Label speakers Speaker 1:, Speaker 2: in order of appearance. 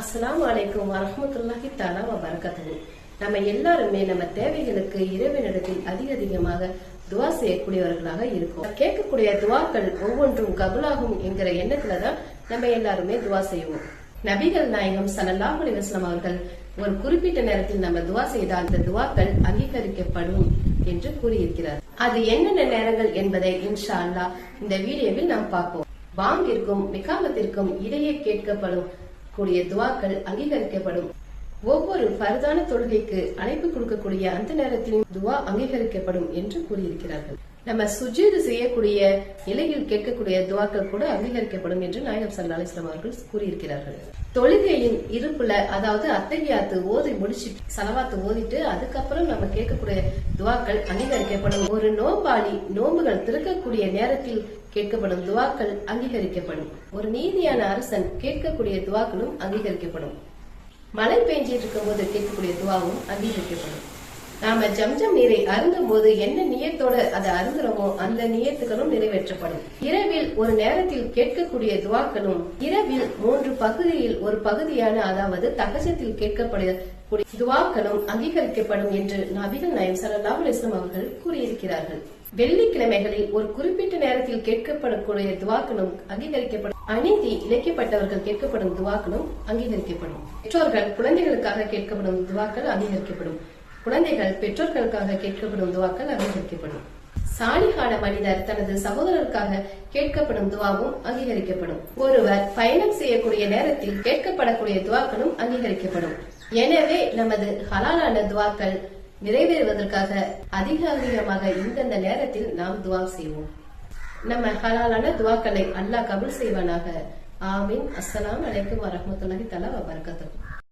Speaker 1: அஸ்லாம் வலைக்கும் வரமத்துல்லாஹி தாலா வ நம்ம எல்லாருமே நம்ம தேவைகளுக்கு இறைவனிடத்தில் அதிக அதிகமாக துவா செய்யக்கூடியவர்களாக இருக்கும். கேட்கக்கூடிய துவாக்கள் ஒவ்வொன்றும் கபுலாகும் என்கிற எண்ணத்துல தான் நம்ம எல்லாருமே துவா செய்வோம். நபிகள் நாயகம் ஸல்லல்லாஹு அலிவாஸ்லாம் அவர்கள் ஒரு குறிப்பிட்ட நேரத்தில் நம்ம துவா செய்தால் அந்த துவாக்கள் அங்கீகரிக்கப்படும் என்று கூறியிருக்கிறார். அது என்னென்ன நேரங்கள் என்பதை இன்ஷா அல்லா இந்த வீடியோவில் நாம் பார்ப்போம். பாங்கிற்கும் மிகாமத்திற்கும் இடையே கேட்கப்படும் கூடிய துவாக்கள் அங்கீகரிக்கப்படும். ஒவ்வொரு பரதான தொழுகைக்கு அழைப்பு கொடுக்கக்கூடிய அந்த நேரத்திலும் துவா அங்கீகரிக்கப்படும் என்று கூறியிருக்கிறார்கள். நம்ம சுஜீது செய்யக்கூடிய நிலையில் கேட்கக்கூடிய துவாக்கள் கூட அங்கீகரிக்கப்படும் என்று நாயகம் சல்லா அலிஸ்லாம் அவர்கள் கூறியிருக்கிறார்கள். தொழுகையின் இருப்புல அதாவது அத்தகையாத்து ஓதி முடிச்சு செலவாத்து ஓதிட்டு அதுக்கப்புறம் நம்ம கேட்கக்கூடிய துவாக்கள் அங்கீகரிக்கப்படும். ஒரு நோம்பாளி நோம்புகள் திறக்கக்கூடிய நேரத்தில் கேட்கப்படும் துவாக்கள் அங்கீகரிக்கப்படும். ஒரு நீதியான அரசன் கேட்கக்கூடிய துவாக்களும் அங்கீகரிக்கப்படும். மழை பெஞ்சிட்டு இருக்கும் போது கேட்கக்கூடிய துவாவும் அங்கீகரிக்கப்படும். நாம ஜம்ஜம் நீரை அருந்தும் போது என்ன நியத்தோட அதை அருந்துறோமோ அந்த நியத்துகளும் நிறைவேற்றப்படும். இரவில் ஒரு நேரத்தில் கேட்கக்கூடிய துவாக்களும் இரவில் மூன்று பகுதியில் ஒரு பகுதியான அதாவது தகசத்தில் கேட்கப்படக்கூடிய துவாக்களும் அங்கீகரிக்கப்படும் என்று நபிகள் நாயம் சல்லாஹ் அலிஸ்லாம் அவர்கள் கூறியிருக்கிறார்கள். வெள்ளிக்கிழமைகளில் ஒரு குறிப்பிட்ட நேரத்தில் கேட்கப்படக்கூடிய துவாக்களும் அங்கீகரிக்கப்படும். அநீதி இழைக்கப்பட்டவர்கள் கேட்கப்படும் துவாக்களும் அங்கீகரிக்கப்படும். பெற்றோர்கள் குழந்தைகளுக்காக கேட்கப்படும் துவாக்கள் அங்கீகரிக்கப்படும். குழந்தைகள் பெற்றோர்களுக்காக கேட்கப்படும் துவாக்கள் அங்கீகரிக்கப்படும் சாலிகான மனிதர் தனது சகோதரருக்காக கேட்கப்படும் துவாவும் அங்கீகரிக்கப்படும். ஒருவர் பயணம் செய்யக்கூடிய நேரத்தில் கேட்கப்படக்கூடிய துவாக்களும் அங்கீகரிக்கப்படும். எனவே நமது ஹலாலான துவாக்கள் நிறைவேறுவதற்காக அதிக அதிகமாக இந்தந்த நேரத்தில் நாம் துவா செய்வோம். நம்ம ஹலாலான துவாக்களை அல்லாஹ் கபுல் செய்வானாக. ஆமீன். அஸ்ஸலாம் அலைக்கும் வரஹ்மத்துல்லாஹி தலா வ